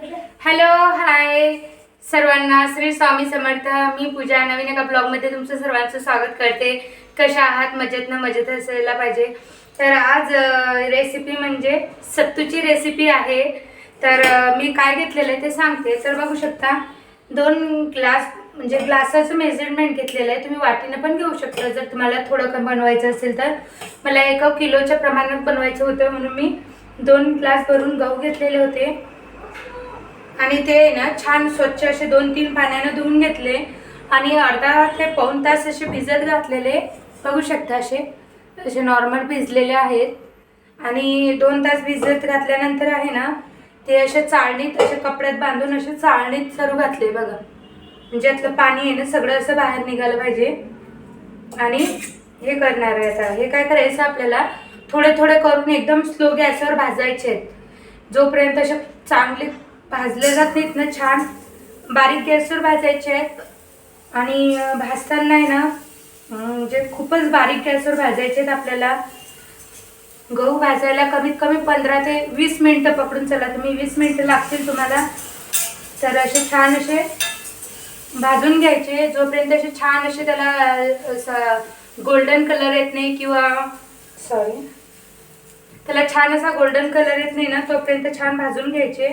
Hello hi सर्वांना श्री स्वामी समर्थ. मी पूजा. नवीन एका ब्लॉगमध्ये तुमचं सर्वांचं स्वागत करते. कशा आहात? मजेत ना मजेत असायला पाहिजे. तर आज रेसिपी म्हणजे सत्तूची रेसिपी आहे. तर मी काय घेतलेलं आहे ते सांगते. तर बघू शकता दोन ग्लास म्हणजे ग्लासाचं मेजरमेंट घेतलेलं आहे. तुम्ही वाटीनं पण घेऊ शकता. जर तुम्हाला थोडं कमी बनवायचं असेल तर. मला एका किलोच्या प्रमाणात बनवायचं होतं म्हणून मी दोन ग्लास भरून गहू घेतलेले होते. आणि ते ना छान स्वच्छ असे दोन तीन पाण्यानं धुवून घेतले. आणि अर्धा ते पाऊण तास असे भिजत घातलेले. बघू शकता असे असे नॉर्मल भिजलेले आहेत. आणि दोन तास भिजत घातल्यानंतर आहे ना ते असे चाळणीत असे कपड्यात बांधून असे चाळणीत सर्व घातले बघा. म्हणजे यातलं पाणी आहे ना सगळं असं बाहेर निघालं पाहिजे. आणि हे करणार आहे आता. हे काय करायचं आपल्याला? थोडे थोडे करून एकदम स्लो गॅसवर भाजायचे आहेत. जोपर्यंत असे चांगले भाजले जात नाहीत ना छान. बारीक गॅसवर भाजायचे आहेत. आणि भाजताना आहे ना म्हणजे खूपच बारीक गॅसवर भाजायचे आहेत आपल्याला. गहू भाजायला कमीत कमी पंधरा ते वीस मिनटं पकडून चला. तुम्ही वीस मिनटं लागतील तुम्हाला. तर असे छान असे भाजून घ्यायचे. जोपर्यंत असे छान असे त्याला गोल्डन कलर येत नाही किंवा सॉरी त्याला छान असा गोल्डन कलर येत नाही ना तोपर्यंत छान भाजून घ्यायचे.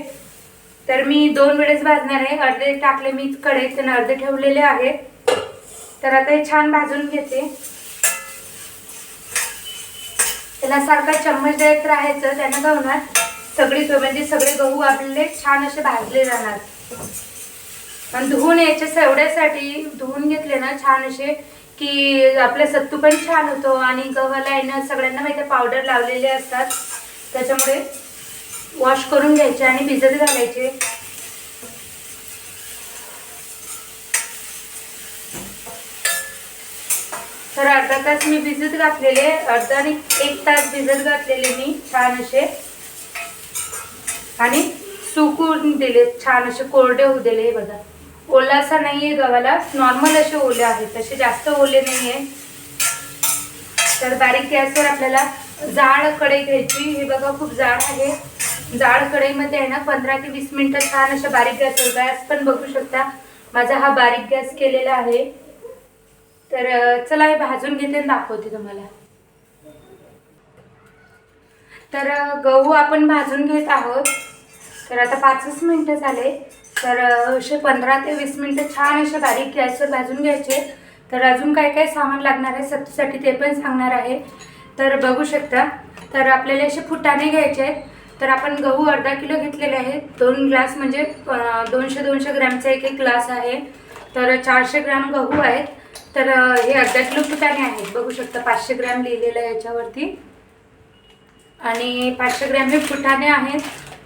तर मी दोन वेळेस भाजणार आहे. अर्धे टाकले मी कढईत आणि अर्धे ठेवलेले आहेत तर आता हे छान भाजून घेते. त्याला सारखा चम्मच देत राहायचं त्यानं गवणार सगळी म्हणजे सगळे गहू आपले छान असे भाजले जाणार. आणि धुवून यायचे सेवड्यासाठी धुवून घेतले ना छान असे की आपलं सत्तू पण छान होतो आणि गव्हाला आहे ना सगळ्यांना माहिती पावडर लावलेले असतात. त्याच्यामुळे वॉश करून घ्यायचे आणि भिजत घालायचे. तर अर्धा तास मी भिजत घातलेले अर्धा आणि एक तास भिजत घातलेले मी छान असे. आणि सुकून दिले छान असे कोरडे होऊ दिले हे बघा. ओला असा आहे गव्हाला नॉर्मल असे ओले आहेत तसे जास्त ओले नाही आहे तर बारीक गॅसवर आपल्याला जाडकडे घ्यायची हे बघा खूप जाड आहे. जाड कढईमध्ये आहे ना पंधरा ते वीस मिनिटं छान अशा बारीक गॅसवर गॅस पण बघू शकता माझा हा बारीक गॅस केलेला आहे. तर चला हे भाजून घेते दाखवते तुम्हाला. तर गहू आपण भाजून घेत आहोत. तर आता पाचच मिनटं झाले. तर असे पंधरा ते वीस मिनटं छान असे बारीक गॅसवर भाजून घ्यायचे. तर अजून काय काय सामान लागणार आहे सत्तूसाठी ते पण सांगणार आहे. तर बघू शकता. तर आपल्याला असे फुटाणे घ्यायचे आहेत. तर आपण गहू अर्धा किलो घेतलेले आहेत. दोन ग्लास म्हणजे दोनशे दोनशे ग्रॅमचा एक एक ग्लास आहे. तर चारशे ग्रॅम गहू आहेत. तर हे अर्धा किलो फुटाणे आहेत. बघू शकता पाचशे ग्रॅम लिहिलेलं आहे याच्यावरती. आणि पाचशे ग्रॅम हे फुटाणे आहेत.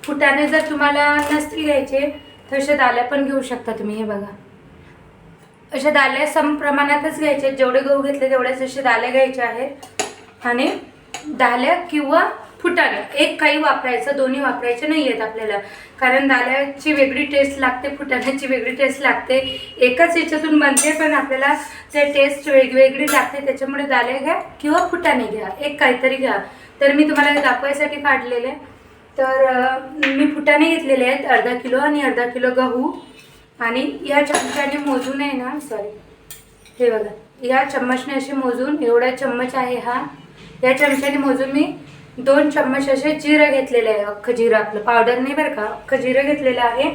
फुटाणे जर तुम्हाला नसतील घ्यायचे तर अशा दाल्या पण घेऊ शकता तुम्ही. हे बघा. अशा दाल्या सम प्रमाणातच घ्यायचे जेवढे गहू घेतले तेवढेच असे दाल्या घ्यायचे आहेत. आणि दाल्या किंवा फुटाणे एक काही वापरायचं दोन्ही वापरायचे नाही आहेत आपल्याला. कारण दाल्याची वेगळी टेस्ट लागते फुटाण्याची वेगळी टेस्ट लागते. एकाच याच्यातून बनते पण आपल्याला ते टेस्ट वेगवेगळी लागते. त्याच्यामुळे दाले घ्या किंवा फुटाणे घ्या. एक काहीतरी घ्या. तर मी तुम्हाला दाखवायसाठी काढलेले. तर मी फुटाणे घेतलेले आहेत. अर्धा किलो आणि अर्धा किलो गहू. आणि या चमच्याने मोजून आहे ना सॉरी हे बघा. या चम्मचने असे मोजून एवढा चम्मच आहे हा. या चमच्याने मोजून मी दोन चम्मच असे जिरं घेतलेले आहे. अख्खं जिरं आपलं पावडर नाही बरं का? अख्खं जिरं घेतलेलं आहे.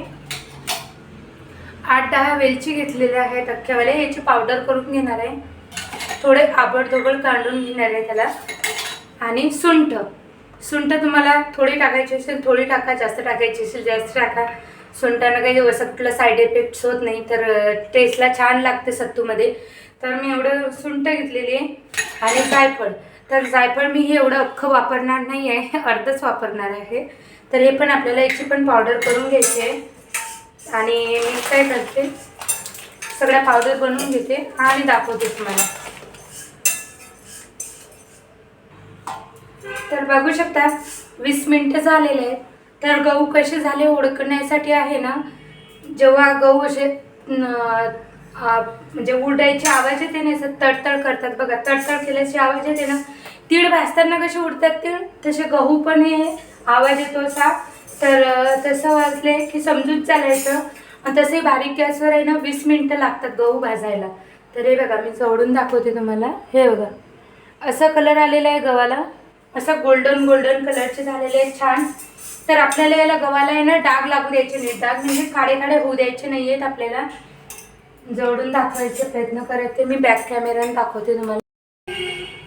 आठ दहा वेलची घेतलेल्या आहेत अख्ख्यावाले. याची पावडर करून घेणार आहे. थोडे आबडधोबड काढून घेणार आहे त्याला. आणि सुंठ. सुंठ तुम्हाला थोडी टाकायची असेल थोडी टाका. जास्त टाकायची असेल जास्त टाका. सुंठानं काही असं कुठलं साईड इफेक्ट्स होत नाही तर टेस्टला छान लागते सत्तूमध्ये. तर मी एवढं सुंठ घेतलेली आहे. आणि जायफळ. तर जायफळ मी हे एवढं अख्खं वापरणार नाही आहे अर्धच वापरणार आहे. तर हे पण आपल्याला याची पण पावडर करून घ्यायची आहे. आणि मी काय करते? सगळ्या पावडर बनवून घेते आणि दाखवते तुम्हाला. तर बघू शकता वीस मिनिटं झालेले आहेत. तर गहू कसे झाले ओळखण्यासाठी आहे ना जेव्हा गहू असे म्हणजे उडायची आवाज येते ना असं तडतड करतात. बघा तडतड केल्याची आवाज येते ना. तीळ भाजताना कसे उडतात तीळ? तसे गहू पण हे आवाज येतो असा. तर तसं वाजले की समजून चालायचं. आणि तसंही बारीक गॅसवर आहे ना वीस मिनटं लागतात गहू भाजायला. तर हे बघा मी जवळून दाखवते तुम्हाला. हे बघा. असा कलर आलेला आहे गव्हाला. असं गोल्डन गोल्डन कलरचे झालेले आहेत छान. तर आपल्याला याला गव्हाला आहे ना डाग लागू द्यायचे नाही डाग म्हणजे काळे काळे होऊ द्यायचे नाही आहेत आपल्याला. जवळून दाखवायचा प्रयत्न करते मी बॅक कॅमेराने दाखवते तुम्हाला.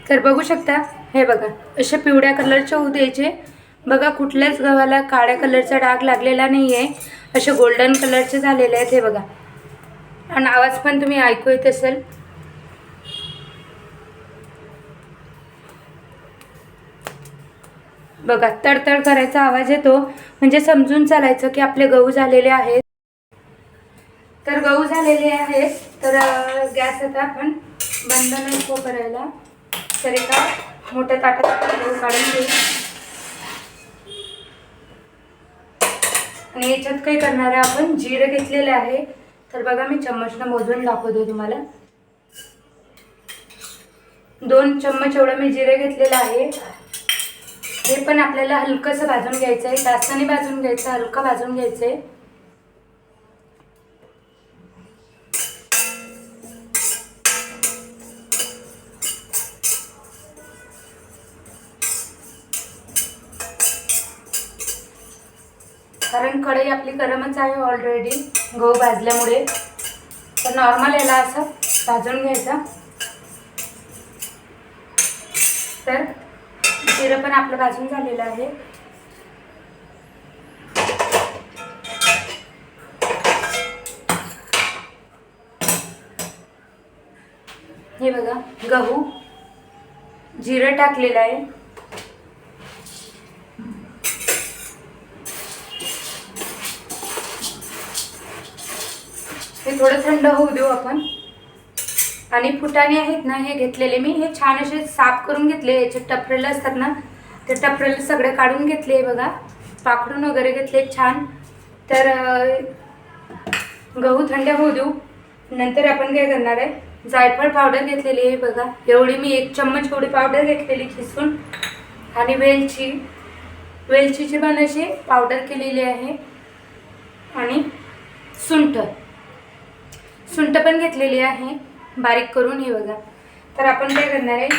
तर बघू शकता हे बघा असे पिवळ्या कलरचे होऊ द्यायचे. बघा कुठल्याच गव्हाला काळ्या कलरचा डाग लागलेला नाही आहे असे गोल्डन कलरचे झालेले आहेत हे बघा. आणि आवाज पण तुम्ही ऐकू येत असेल. बघा तडतड करायचा आवाज येतो. म्हणजे समजून चालायचं की आपले गहू झालेले आहेत. तर गहू झालेले आहेत. तर गॅस आता आपण बंद नको करायला. तर एका मोठ्या ताटात गहू काढून घेऊ. आणि याच्यात काही करणार आहे आपण? जिरं घेतलेलं आहे. तर बघा मी चम्मचनं मोजून दाखवते तुम्हाला. दोन चम्मच एवढं मी जिरे घेतलेलं आहे. हे पण आपल्याला हलकंसं भाजून घ्यायचं आहे जास्त नाही भाजून घ्यायचं हलकं भाजून घ्यायचं आहे कारण कढई आपली गरमच आहे ऑलरेडी गहू भाजल्यामुळे. तर नॉर्मल याला असं भाजून घ्यायचं. तर जिरं पण आपलं भाजून झालेलं आहे. हे बघा गहू जिरं टाकलेलं आहे. थोडं थंड होऊ देऊ आपण. आणि फुटाणे आहेत ना हे घेतलेले मी. हे छान असे साफ करून घेतले. याचे टपरेलं असतात ना ते टपरेलं सगळे काढून घेतले बघा. पाखडून वगैरे घेतले छान. तर गहू थंड होऊ देऊ. नंतर आपण काय करणार आहे? जायफळ पावडर घेतलेली आहे बघा. एवढी मी एक चम्मच एवढी पावडर घेतलेली खिसून. आणि वेलची वेलचीची पण अशी पावडर केलेली आहे. आणि सुंठ. सुंठ पण घेतलेली आहे. बारीक करून हे बघा. तर आपण काय करणार आहे?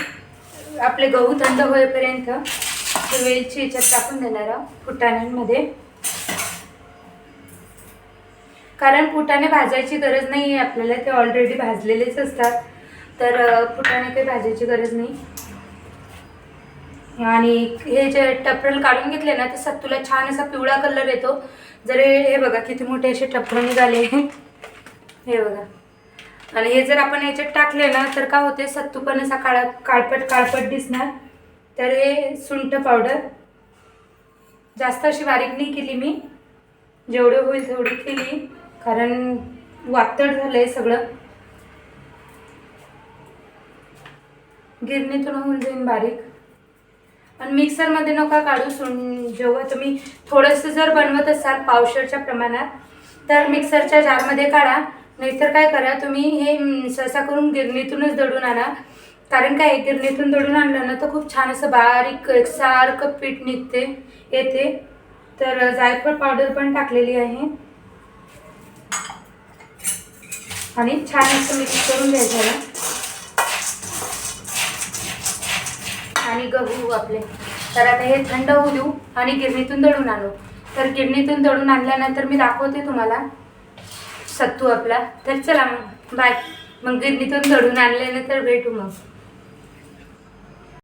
आपले गहू थंड होईपर्यंत ते वेलची याच्यात टाकून देणार आहोत फुटाण्यांमध्ये. कारण फुटाणे भाजायची गरज नाही आहे आपल्याला ते ऑलरेडी भाजलेलेच असतात. तर फुटाणे काही भाजायची गरज नाही. आणि हे जे टपरल काढून घेतले ना तर सत्तूला छान असा पिवळा कलर येतो. जर हे बघा किती मोठे असे टपर निघाले. हे बघा. आणि हे जर आपण याच्यात टाकले ना तर काय होते सत्तूपण असा काळा काळपट काळपट दिसणार. तर हे सुंठ पावडर जास्त अशी बारीक नाही केली मी. जेवढं होईल तेवढी केली. कारण वातड झालं आहे सगळं. गिरणीतून होऊन जाईन बारीक. आणि मिक्सरमध्ये नका काढू सुं जेव्हा तुम्ही थोडंसं जर बनवत असाल पावशरच्या प्रमाणात तर मिक्सरच्या जारमध्ये काढा. नाहीतर काय करा तुम्ही हे सहसा करून गिरणीतूनच दळून आणा. कारण काय गिरणीतून दळून आणलं ना तर खूप छान असं बारीक सारखं पीठ निघते येते. तर जायफळ पावडर पण टाकलेली आहे. आणि छान असं मिक्स करून घ्यायचं आणि गहू आपले. तर आता हे थंड होऊ देऊ आणि गिरणीतून दळून आणू. तर गिरणीतून दळून आणल्यानंतर मी दाखवते तुम्हाला. सत्तू आपला. तर चला मग बाय. मग गिरणीतून ना आणल्यानंतर भेटू मग.